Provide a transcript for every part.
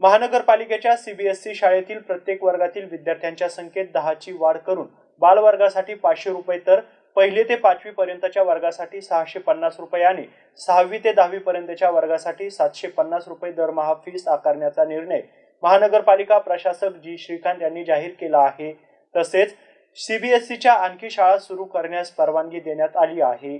महानगरपालिकेच्या सीबीएसई शाळेतील प्रत्येक वर्गातील विद्यार्थ्यांच्या संख्येत दहाची वाढ करून बालवर्गासाठी पाचशे रुपये तर पहिले ते पाचवी पर्यंतच्या वर्गासाठी सहाशे पन्नास रुपये आणि सहावी ते दहावी पर्यंतच्या वर्गासाठी सातशे पन्नास रुपये दरमहा फीस आकारण्याचा निर्णय महानगरपालिका प्रशासक जी श्रीकांत यांनी जाहीर केला आहे. तसेच सीबीएसईच्या आणखी शाळा सुरू करण्यास परवानगी देण्यात आली आहे.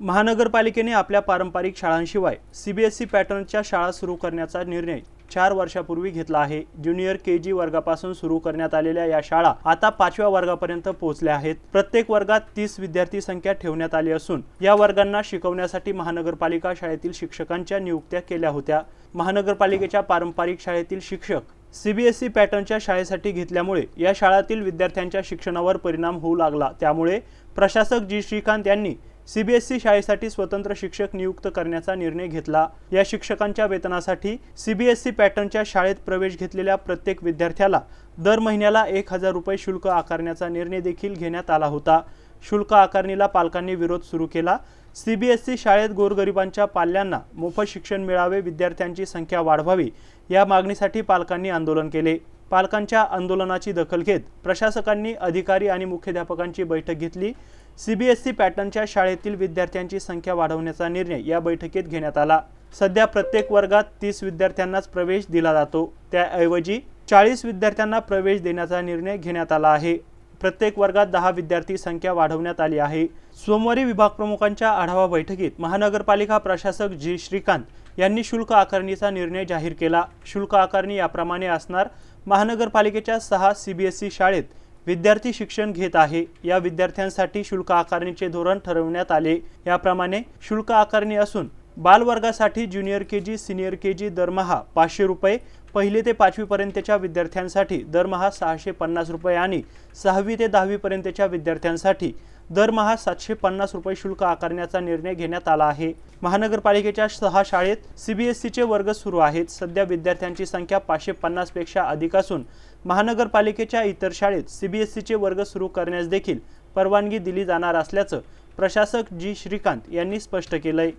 महानगरपालिकेने आपल्या पारंपरिक शाळांशिवाय सीबीएसई पॅटर्नच्या शाळा सुरू करण्याचा निर्णय चार वर्षापूर्वी घेतला आहे. ज्युनियर के जी वर्गापासून सुरू करण्यात आलेल्या या शाळा आता पाचव्या वर्गापर्यंत पोहोचल्या आहेत. प्रत्येक वर्गात तीस विद्यार्थी संख्या ठेवण्यात आली असून या वर्गांना शिकवण्यासाठी महानगरपालिका शाळेतील शिक्षकांच्या नियुक्त्या केल्या होत्या. महानगरपालिकेच्या पारंपरिक शाळेतील शिक्षक सीबीएसई पॅटर्नच्या शाळेसाठी घेतल्यामुळे या शाळातील विद्यार्थ्यांच्या शिक्षणावर परिणाम होऊ लागला. त्यामुळे प्रशासक जी. श्रीकांत यांनी सीबीएसई शाळेसाठी स्वतंत्र शिक्षक नियुक्त करण्याचा निर्णय घेतला. या शिक्षकांच्या वेतनासाठी सीबीएसई पॅटर्नच्या शाळेत प्रवेश घेतलेल्या प्रत्येक विद्यार्थ्याला दर महिन्याला एक हजार रुपये शुल्क आकारण्याचा निर्णय देखील घेण्यात आला होता. शुल्क आकारणीला पालकांनी विरोध सुरू केला. सीबीएसई शाळेत गोरगरिबांच्या पाल्यांना मोफत शिक्षण मिळावे विद्यार्थ्यांची संख्या वाढवावी या मागणीसाठी पालकांनी आंदोलन केले. पालकांच्या आंदोलनाची दखल घेत प्रशासकांनी अधिकारी आणि मुख्याध्यापकांची बैठक घेतली. सीबीएसई पॅटर्नच्या शाळेतील विद्यार्थ्यांची संख्या वाढवण्याचा निर्णय या बैठकीत घेण्यात आला. सध्या प्रत्येक वर्गात तीस विद्यार्थ्यांनाच प्रवेश दिला जातो. त्याऐवजी चाळीस विद्यार्थ्यांना प्रवेश देण्याचा निर्णय घेण्यात आला आहे. प्रत्येक वर्गात दहा विद्यार्थी संख्या वाढवण्यात आली आहे. सोमवारी विभाग प्रमुखांच्या आढावा बैठकीत महानगरपालिका प्रशासक जी. श्रीकांत यांनी शुल्क आकारणीचा निर्णय जाहीर केला. शुल्क आकारणी याप्रमाणे असणार महानगरपालिकेच्या सहा सीबीएसई शाळेत विद्यार्थी शिक्षण घेत आहे. या विद्यार्थ्यांसाठी शुल्क आकारणीचे धोरण ठरवण्यात आले. याप्रमाणे शुल्क आकारणी असून बालवर्गासाठी junior K G senior K जी दरमहा पाचशे रुपये पहिले ते पाचवीपर्यंतच्या विद्यार्थ्यांसाठी दरमहा सहाशे पन्नास रुपये आणि सहावी ते दहावीपर्यंतच्या विद्यार्थ्यांसाठी दरमहा सातशे पन्नास रुपये शुल्क आकारण्याचा निर्णय घेण्यात आला आहे. महानगरपालिकेच्या सहा शाळेत सीबीएसईचे वर्ग सुरू आहेत. सध्या विद्यार्थ्यांची संख्या पाचशे पन्नासपेक्षा अधिक असून महानगरपालिकेच्या इतर शाळेत सीबीएसईचे वर्ग सुरू करण्यास देखील परवानगी दिली जाणार असल्याचं प्रशासक जी श्रीकांत यांनी स्पष्ट केलंय.